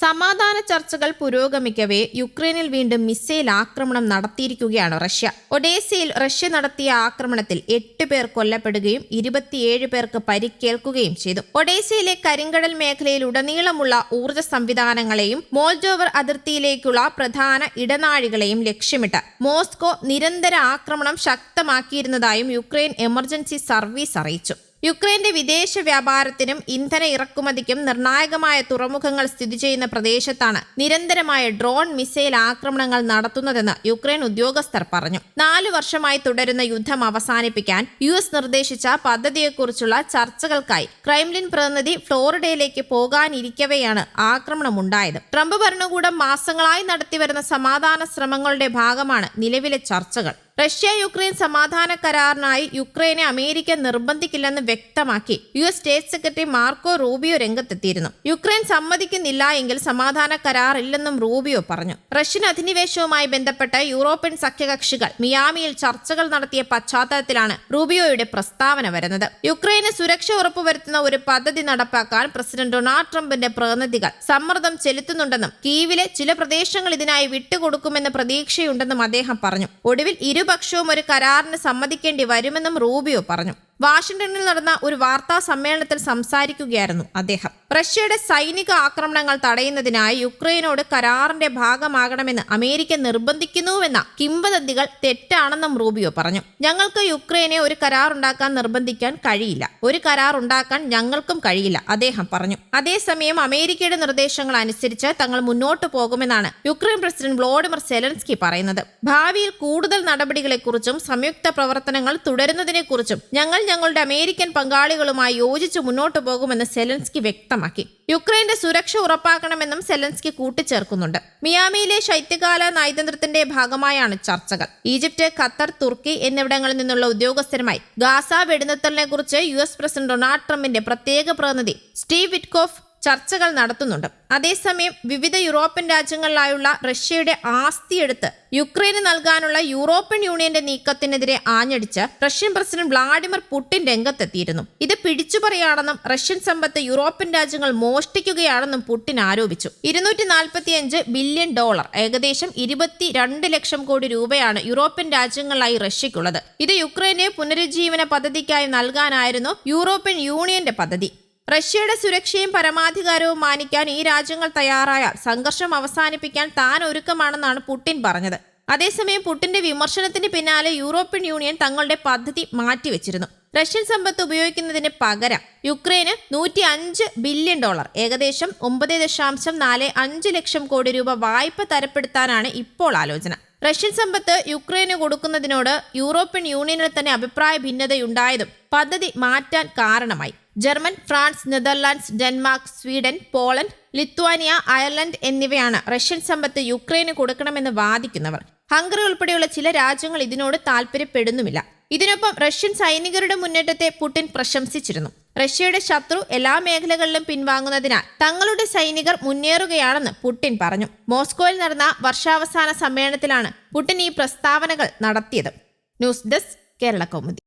സമാധാന ചർച്ചകൾ പുരോഗമിക്കവേ യുക്രൈനിൽ വീണ്ടും മിസൈൽ ആക്രമണം നടത്തിയിരിക്കുകയാണ് റഷ്യ. ഒഡേസയിൽ റഷ്യ നടത്തിയ ആക്രമണത്തിൽ എട്ട് പേർ കൊല്ലപ്പെടുകയും ഇരുപത്തിയേഴ് പേർക്ക് പരിക്കേൽക്കുകയും ചെയ്തു. ഒഡേസയിലെ കരിങ്കടൽ മേഖലയിൽ ഉടനീളമുള്ള ഊർജ സംവിധാനങ്ങളെയും മോൾഡോവർ അതിർത്തിയിലേക്കുള്ള പ്രധാന ഇടനാഴികളെയും ലക്ഷ്യമിട്ട് മോസ്കോ നിരന്തര ആക്രമണം ശക്തമാക്കിയിരുന്നതായും യുക്രൈൻ എമർജൻസി സർവീസ് അറിയിച്ചു. യുക്രൈന്റെ വിദേശ വ്യാപാരത്തിനും ഇന്ധന ഇറക്കുമതിക്കും നിർണായകമായ തുറമുഖങ്ങൾ സ്ഥിതി ചെയ്യുന്ന പ്രദേശത്താണ് നിരന്തരമായ ഡ്രോൺ മിസൈൽ ആക്രമണങ്ങൾ നടത്തുന്നതെന്ന് യുക്രൈൻ ഉദ്യോഗസ്ഥർ പറഞ്ഞു. നാലു വർഷമായി തുടരുന്ന യുദ്ധം അവസാനിപ്പിക്കാൻ യു എസ് നിർദ്ദേശിച്ച പദ്ധതിയെക്കുറിച്ചുള്ള ചർച്ചകൾക്കായി ക്രൈംലിൻ പ്രതിനിധി ഫ്ലോറിഡയിലേക്ക് പോകാനിരിക്കവെയാണ് ആക്രമണമുണ്ടായത്. ട്രംപ് ഭരണകൂടം മാസങ്ങളായി നടത്തിവരുന്ന സമാധാന ശ്രമങ്ങളുടെ ഭാഗമാണ് നിലവിലെ ചർച്ചകൾ. റഷ്യ യുക്രൈൻ സമാധാന കരാറിനായി യുക്രൈനെ അമേരിക്ക നിർബന്ധിക്കില്ലെന്ന് വ്യക്തമാക്കി U S state secretary Marco Rubio രംഗത്തെത്തിയിരുന്നു. യുക്രൈൻ സമ്മതിക്കുന്നില്ല എങ്കിൽ സമാധാന കരാർ ഇല്ലെന്നും റൂബിയോ പറഞ്ഞു. റഷ്യൻ അധിനിവേശവുമായി ബന്ധപ്പെട്ട് യൂറോപ്യൻ സഖ്യകക്ഷികൾ മിയാമിയിൽ ചർച്ചകൾ നടത്തിയ പശ്ചാത്തലത്തിലാണ് റൂബിയോയുടെ പ്രസ്താവന വരുന്നത്. യുക്രൈന് സുരക്ഷ ഉറപ്പുവരുത്തുന്ന ഒരു പദ്ധതി നടപ്പാക്കാൻ പ്രസിഡന്റ് ഡൊണാൾഡ് ട്രംപിന്റെ പ്രതിനിധികൾ സമ്മർദ്ദം ചെലുത്തുന്നുണ്ടെന്നും കീവിലെ ചില പ്രദേശങ്ങൾ ഇതിനായി വിട്ടുകൊടുക്കുമെന്ന് പ്രതീക്ഷയുണ്ടെന്നും അദ്ദേഹം പറഞ്ഞു. ഒടുവിൽ ഇരുപക്ഷവും ഒരു കരാറിന് സമ്മതിക്കേണ്ടി വരുമെന്നും റൂബിയോ പറഞ്ഞു. വാഷിംഗ്ടണിൽ നടന്ന ഒരു വാർത്താ സമ്മേളനത്തിൽ സംസാരിക്കുകയായിരുന്നു അദ്ദേഹം. റഷ്യയുടെ സൈനിക ആക്രമണങ്ങൾ തടയുന്നതിനായി യുക്രൈനോട് കരാറിന്റെ ഭാഗമാകണമെന്ന് അമേരിക്ക നിർബന്ധിക്കുന്നുവെന്ന കിംവദന്തികൾ തെറ്റാണെന്നും റൂബിയോ പറഞ്ഞു. ഞങ്ങൾക്ക് യുക്രൈനെ ഒരു കരാർ ഉണ്ടാക്കാൻ നിർബന്ധിക്കാൻ കഴിയില്ല. ഒരു കരാർ ഉണ്ടാക്കാൻ ഞങ്ങൾക്കും കഴിയില്ല അദ്ദേഹം പറഞ്ഞു. അതേസമയം അമേരിക്കയുടെ നിർദ്ദേശങ്ങൾ അനുസരിച്ച് തങ്ങൾ മുന്നോട്ട് പോകുമെന്നാണ് യുക്രൈൻ പ്രസിഡന്റ് വ്ളോഡിമിർ സെലൻസ്കി പറയുന്നത്. ഭാവിയിൽ കൂടുതൽ നടപടികളെക്കുറിച്ചും സംയുക്ത പ്രവർത്തനങ്ങൾ തുടരുന്നതിനെക്കുറിച്ചും ഞങ്ങൾ ഞങ്ങളുടെ അമേരിക്കൻ പങ്കാളികളുമായി യോജിച്ച് മുന്നോട്ട് പോകുമെന്ന് സെലൻസ്കി വ്യക്തമാക്കി. യുക്രൈന്റെ സുരക്ഷ ഉറപ്പാക്കണമെന്നും സെലൻസ്കി കൂട്ടിച്ചേർക്കുന്നുണ്ട്. മിയാമിയിലെ ശൈത്യകാല നയതന്ത്രത്തിന്റെ ഭാഗമായാണ് ചർച്ചകൾ. ഈജിപ്റ്റ് ഖത്തർ തുർക്കി എന്നിവിടങ്ങളിൽ നിന്നുള്ള ഉദ്യോഗസ്ഥരുമായി ഗാസ വെടിനിർത്തലിനെ കുറിച്ച് യു എസ് പ്രസിഡന്റ് ഡൊണാൾഡ് ട്രംപിന്റെ പ്രത്യേക പ്രതിനിധി സ്റ്റീവ് വിറ്റ്കോഫ് ചർച്ചകൾ നടത്തുന്നുണ്ട്. അതേസമയം വിവിധ യൂറോപ്യൻ രാജ്യങ്ങളിലായുള്ള റഷ്യയുടെ ആസ്തി എടുത്ത് യുക്രൈന് നൽകാനുള്ള യൂറോപ്യൻ യൂണിയന്റെ നീക്കത്തിനെതിരെ ആഞ്ഞടിച്ച് റഷ്യൻ പ്രസിഡന്റ് വ്ളാഡിമിർ പുടിൻ രംഗത്തെത്തിയിരുന്നു. ഇത് പിടിച്ചുപറിയാണെന്നും റഷ്യൻ സമ്പത്ത് യൂറോപ്യൻ രാജ്യങ്ങൾ മോഷ്ടിക്കുകയാണെന്നും പുടിൻ ആരോപിച്ചു. ഇരുന്നൂറ്റി ബില്യൺ ഡോളർ ഏകദേശം ഇരുപത്തിരണ്ട് ലക്ഷം കോടി രൂപയാണ് യൂറോപ്യൻ രാജ്യങ്ങളായി റഷ്യയ്ക്കുള്ളത്. ഇത് യുക്രൈനെ പുനരുജ്ജീവന പദ്ധതിക്കായി നൽകാനായിരുന്നു യൂറോപ്യൻ യൂണിയന്റെ പദ്ധതി. റഷ്യയുടെ സുരക്ഷയും പരമാധികാരവും മാനിക്കാൻ ഈ രാജ്യങ്ങൾ തയ്യാറായാൽ സംഘർഷം അവസാനിപ്പിക്കാൻ താൻ ഒരുക്കമാണെന്നാണ് പുടിൻ പറഞ്ഞത്. അതേസമയം പുടിന്റെ വിമർശനത്തിന് പിന്നാലെ യൂറോപ്യൻ യൂണിയൻ തങ്ങളുടെ പദ്ധതി മാറ്റിവെച്ചിരുന്നു. റഷ്യൻ സമ്പത്ത് ഉപയോഗിക്കുന്നതിന് പകരം യുക്രൈന് നൂറ്റി അഞ്ച് ബില്യൺ ഡോളർ ഏകദേശം ഒമ്പത് ദശാംശം നാല് അഞ്ച് ലക്ഷം കോടി രൂപ വായ്പ തരപ്പെടുത്താനാണ് ഇപ്പോൾ ആലോചന. റഷ്യൻ സമ്പത്ത് യുക്രൈന് കൊടുക്കുന്നതിനോട് യൂറോപ്യൻ യൂണിയനിൽ തന്നെ അഭിപ്രായ ഭിന്നതയുണ്ടായതും പദ്ധതി മാറ്റാൻ കാരണമായി. German France Netherlands Denmark Sweden Poland Lithuania Ireland എന്നിവയാണ് റഷ്യൻ സമ്പത്ത് യുക്രൈന് കൊടുക്കണമെന്ന് വാദിക്കുന്നവർ. ഹംഗറി ഉൾപ്പെടെയുള്ള ചില രാജ്യങ്ങൾ ഇതിനോട് താല്പര്യപ്പെടുന്നുമില്ല ഇതിനൊപ്പം റഷ്യൻ സൈനികരുടെ മുന്നേറ്റത്തെ പുടിൻ പ്രശംസിച്ചിരുന്നു. റഷ്യയുടെ ശത്രു എല്ലാ മേഖലകളിലും പിൻവാങ്ങുന്നതിനാൽ തങ്ങളുടെ സൈനികർ മുന്നേറുകയാണെന്ന് പുടിൻ പറഞ്ഞു. മോസ്കോയിൽ നടന്ന വർഷാവസാന സമ്മേളനത്തിലാണ് പുടിൻ ഈ പ്രസ്താവനകൾ നടത്തിയത്. News desk Kerala Kaumudi.